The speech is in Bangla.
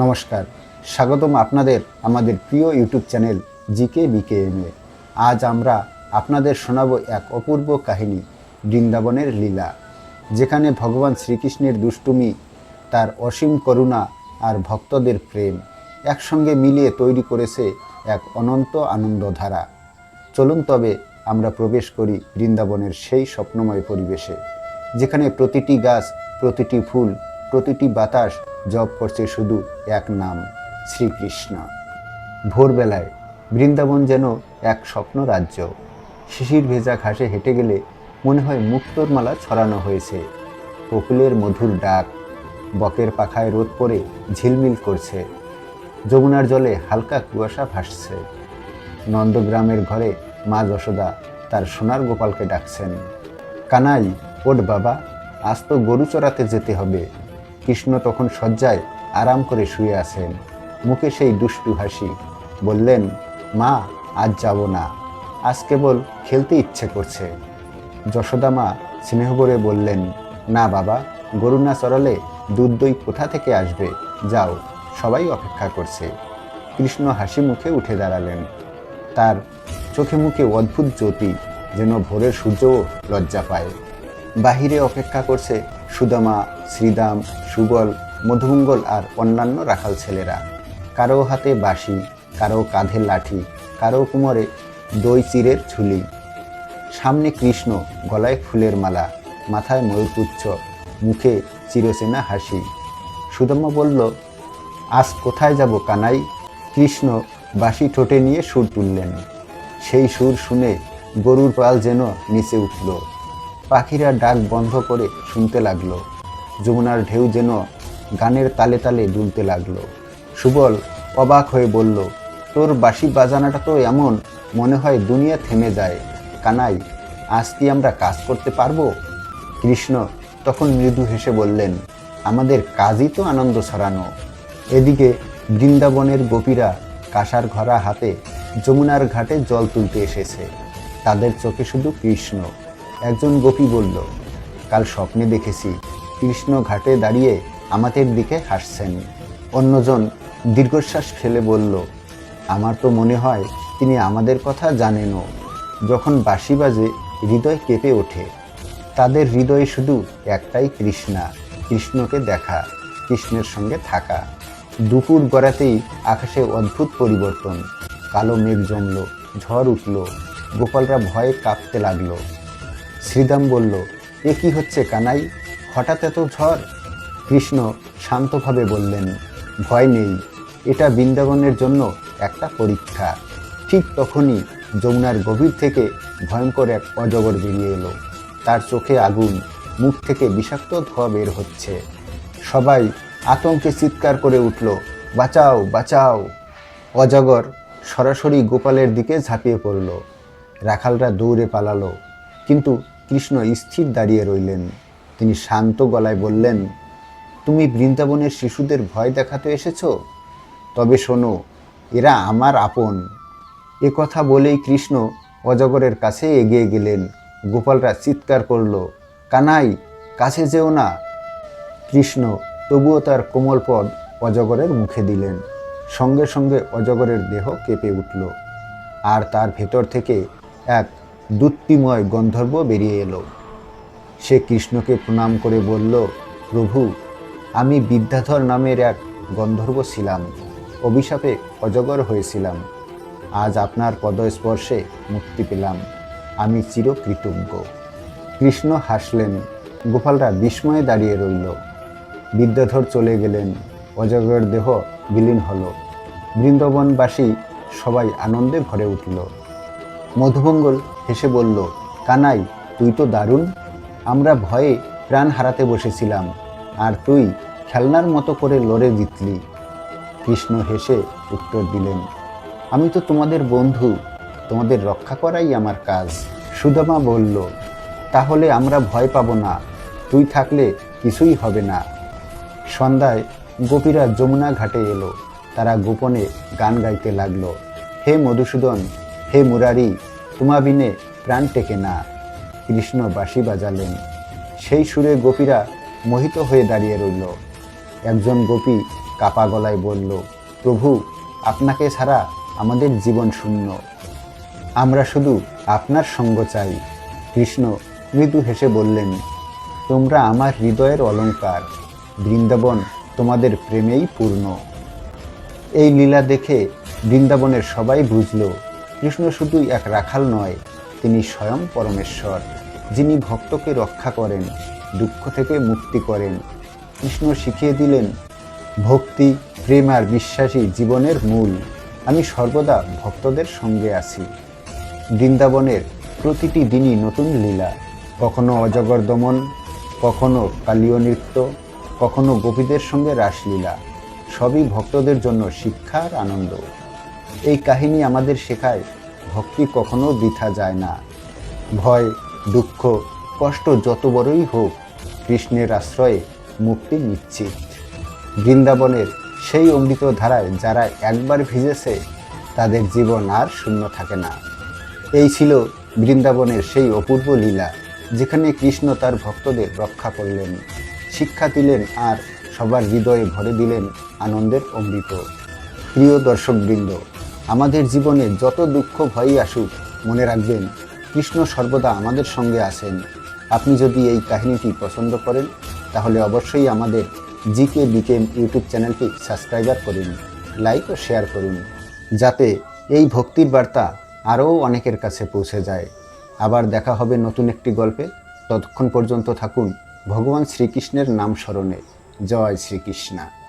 নমস্কার। স্বাগতম আপনাদের আমাদের প্রিয় YouTube channel GK BK M A আজ আমরা আপনাদের শোনাব এক অপূর্ব কাহিনী, বৃন্দাবনের লীলা, যেখানে ভগবান শ্রীকৃষ্ণের দুষ্টুমি, তার অসীম করুণা আর ভক্তদের প্রেম একসঙ্গে মিলিয়ে তৈরি করেছে এক অনন্ত আনন্দধারা। চলুন তবে আমরা প্রবেশ করি বৃন্দাবনের সেই স্বপ্নময় পরিবেশে, যেখানে প্রতিটি গাছ, প্রতিটি ফুল, প্রতিটি বাতাস জপ করছে শুধু এক নাম, শ্রীকৃষ্ণ। ভোরবেলায় বৃন্দাবন যেন এক স্বপ্ন রাজ্য। শিশির ভেজা ঘাসে হেঁটে গেলে মনে হয় মুক্তোর মালা ছড়ানো হয়েছে। কোকিলের মধুর ডাক বকের পাখায় রোদ পড়ে ঝিলমিল করছে। যমুনার জলে হালকা কুয়াশা ভাসছে। নন্দগ্রামের ঘরে মা যশোদা তার সোনার গোপালকে ডাকছেন। কানাই, ওট বাবা, আজ তো গরু চড়াতে যেতে হবে। কৃষ্ণ তখন শয্যায় আরাম করে শুয়ে আছেন। মুখে সেই দুষ্টু হাসি। বললেন, মা, আজ যাব না। আজ কেবল খেলতে ইচ্ছে করছে। যশোদা মা স্নেহ করে বললেন, না বাবা, গরু না চড়ালে দুধ দই কোথা থেকে আসবে? যাও, সবাই অপেক্ষা করছে। কৃষ্ণ হাসি মুখে উঠে দাঁড়ালেন। তার চোখে মুখে অদ্ভুত জ্যোতি, যেন ভোরের সূর্যও লজ্জা পায়। বাহিরে অপেক্ষা করছে সুদামা, শ্রীদাম সুবল মধুমঙ্গল আর অন্যান্য রাখাল ছেলেরা। কারও হাতে বাঁশি, কারও কাঁধে লাঠি, কারও কোমরে দই চিরের ঝুলি। সামনে কৃষ্ণ, গলায় ফুলের মালা, মাথায় ময়ূরপুচ্ছ, মুখে চিরচেনা হাসি। সুদামা বলল, আজ কোথায় যাব কানাই? কৃষ্ণ বাঁশি ঠোঁটে নিয়ে সুর তুললেন। সেই সুর শুনে গরুর পাল যেন নিচে উঠল। পাখিরা ডাক বন্ধ করে শুনতে লাগল। যমুনার ঢেউ যেন গানের তালে তালে দুলতে লাগল। সুবল অবাক হয়ে বলল, তোর বাঁশি বাজানাটা তো এমন, মনে হয় দুনিয়া থেমে যায়। কানাই, আজ কি আমরা কাজ করতে পারব? কৃষ্ণ তখন মৃদু হেসে বললেন, আমাদের কাজই তো আনন্দ ছড়ানো। এদিকে বৃন্দাবনের গোপীরা কাঁসার ঘরা হাতে যমুনার ঘাটে জল তুলতে এসেছে। তাদের চোখে শুধু কৃষ্ণ। একজন গোপী বলল, কাল স্বপ্নে দেখেছি কৃষ্ণ ঘাটে দাঁড়িয়ে আমাদের দিকে হাসছেন অন্যজন দীর্ঘশ্বাস ফেলে বলল, আমার তো মনে হয় তিনি আমাদের কথা জানেনও। যখন বাঁশি বাজে, হৃদয় কেঁপে ওঠে। তাদের হৃদয়ে শুধু একটাই কৃষ্ণা, কৃষ্ণকে দেখা, কৃষ্ণের সঙ্গে থাকা। দুপুর গড়াতেই আকাশে অদ্ভুত পরিবর্তন। কালো মেঘ জমল, ঝড় উঠল। গোপালরা ভয়ে কাঁপতে লাগল। শ্রীদাম বলল, এ কি হচ্ছে কানাই? হঠাৎ এত ঝড়? কৃষ্ণ শান্তভাবে বললেন, ভয় নেই, এটা বৃন্দাবনের জন্য একটা পরীক্ষা। ঠিক তখনই যমুনার গভীর থেকে ভয়ঙ্কর এক অজগর বেরিয়ে এলো। তার চোখে আগুন, মুখ থেকে বিষাক্ত ধোয়া বের হচ্ছে। সবাই আতঙ্কে চিৎকার করে উঠল, বাঁচাও বাঁচাও! অজগর সরাসরি গোপালের দিকে ঝাঁপিয়ে পড়ল। রাখালরা দৌড়ে পালালো, কিন্তু কৃষ্ণ স্থির দাঁড়িয়ে রইলেন। তিনি শান্ত গলায় বললেন, তুমি বৃন্দাবনের শিশুদের ভয় দেখাতে এসেছ? তবে শোনো, এরা আমার আপন। এ কথা বলেই কৃষ্ণ অজগরের কাছে এগিয়ে গেলেন। গোপালরা চিৎকার করল, কানাই, কাছে যেও না। কৃষ্ণ তবুও তার কোমল পদ অজগরের মুখে দিলেন। সঙ্গে সঙ্গে অজগরের দেহ কেঁপে উঠল। আর তার ভেতর থেকে এক দুত্তিময় গন্ধর্ব বেরিয়ে এলো। সে কৃষ্ণকে প্রণাম করে বলল, প্রভু, আমি বিদ্যাধর নামের এক গন্ধর্ব ছিলাম। অভিশাপে অজগর হয়েছিলাম। আজ আপনার পদস্পর্শে মুক্তি পেলাম। আমি চিরকৃতজ্ঞ। কৃষ্ণ হাসলেন। গোপালরা বিস্ময়ে দাঁড়িয়ে রইল। বিদ্যাধর চলে গেলেন। অজগরের দেহ বিলীন হলো। বৃন্দাবনবাসী সবাই আনন্দে ভরে উঠল। মধুমঙ্গল হেসে বলল, কানাই, তুই তো দারুণ। আমরা ভয়ে প্রাণ হারাতে বসেছিলাম, আর তুই খেলনার মতো করে লড়ে জিতলি। কৃষ্ণ হেসে উত্তর দিলেন, আমি তো তোমাদের বন্ধু, তোমাদের রক্ষা করাই আমার কাজ। সুদামা বলল, তাহলে আমরা ভয় পাবো না, তুই থাকলে কিছুই হবে না। সন্ধ্যায় গোপীরা যমুনা ঘাটে এলো, তারা গোপনে গান গাইতে লাগল, হে মধুসূদন হে মুরারি, তোমা বিনে প্রাণ টেকে না। কৃষ্ণ বাঁশি বাজালেন। সেই সুরে গোপীরা মোহিত হয়ে দাঁড়িয়ে রইল। একজন গোপী কাপা গলায় বলল, প্রভু, আপনাকে ছাড়া আমাদের জীবন শূন্য। আমরা শুধু আপনার সঙ্গ চাই। কৃষ্ণ মৃদু হেসে বললেন, তোমরা আমার হৃদয়ের অলংকার বৃন্দাবন তোমাদের প্রেমেই পূর্ণ। এই লীলা দেখে বৃন্দাবনের সবাই বুঝল কৃষ্ণ শুধু এক রাখাল নয়, তিনি স্বয়ং পরমেশ্বর, যিনি ভক্তকে রক্ষা করেন, দুঃখ থেকে মুক্তি করেন। কৃষ্ণ শিখিয়ে দিলেন, ভক্তি, প্রেম আর বিশ্বাসী জীবনের মূল। আমি সর্বদা ভক্তদের সঙ্গে আছি। বৃন্দাবনের প্রতিটি দিনই নতুন লীলা। কখনো অজগর দমন, কখনো কালীয় নৃত্য, কখনো গোপীদের সঙ্গে রাসলীলা। সবই ভক্তদের জন্য শিক্ষার আনন্দ। এই কাহিনী আমাদের শেখায়, ভক্তি কখনো বৃথা যায় না। ভয়, দুঃখ, কষ্ট যত বড়ই হোক, কৃষ্ণের আশ্রয়ে মুক্তি নিশ্চিত। বৃন্দাবনের সেই অমৃত ধারায় যারা একবার ভিজেছে, তাদের জীবন আর শূন্য থাকে না। এই ছিল বৃন্দাবনের সেই অপূর্ব লীলা, যেখানে কৃষ্ণ তার ভক্তদের রক্ষা করলেন, শিক্ষা দিলেন আর সবার হৃদয়ে ভরে দিলেন আনন্দের অমৃত। প্রিয় দর্শকবৃন্দ আমাদের জীবনে যত দুঃখ, ভয়ই আসুক, মনে রাখবেন, কৃষ্ণ সর্বদা আমাদের সঙ্গে আছেন। আপনি যদি এই কাহিনীটি পছন্দ করেন, তাহলে অবশ্যই আমাদের জিকে বিকেম ইউটিউব চ্যানেলটি সাবস্ক্রাইবার করুন, লাইক ও শেয়ার করুন, যাতে এই ভক্তির বার্তা আরও অনেকের কাছে পৌঁছে যায়। আবার দেখা হবে নতুন একটি গল্পে। ততক্ষণ পর্যন্ত থাকুন ভগবান শ্রীকৃষ্ণের নাম স্মরণে। জয় শ্রীকৃষ্ণা।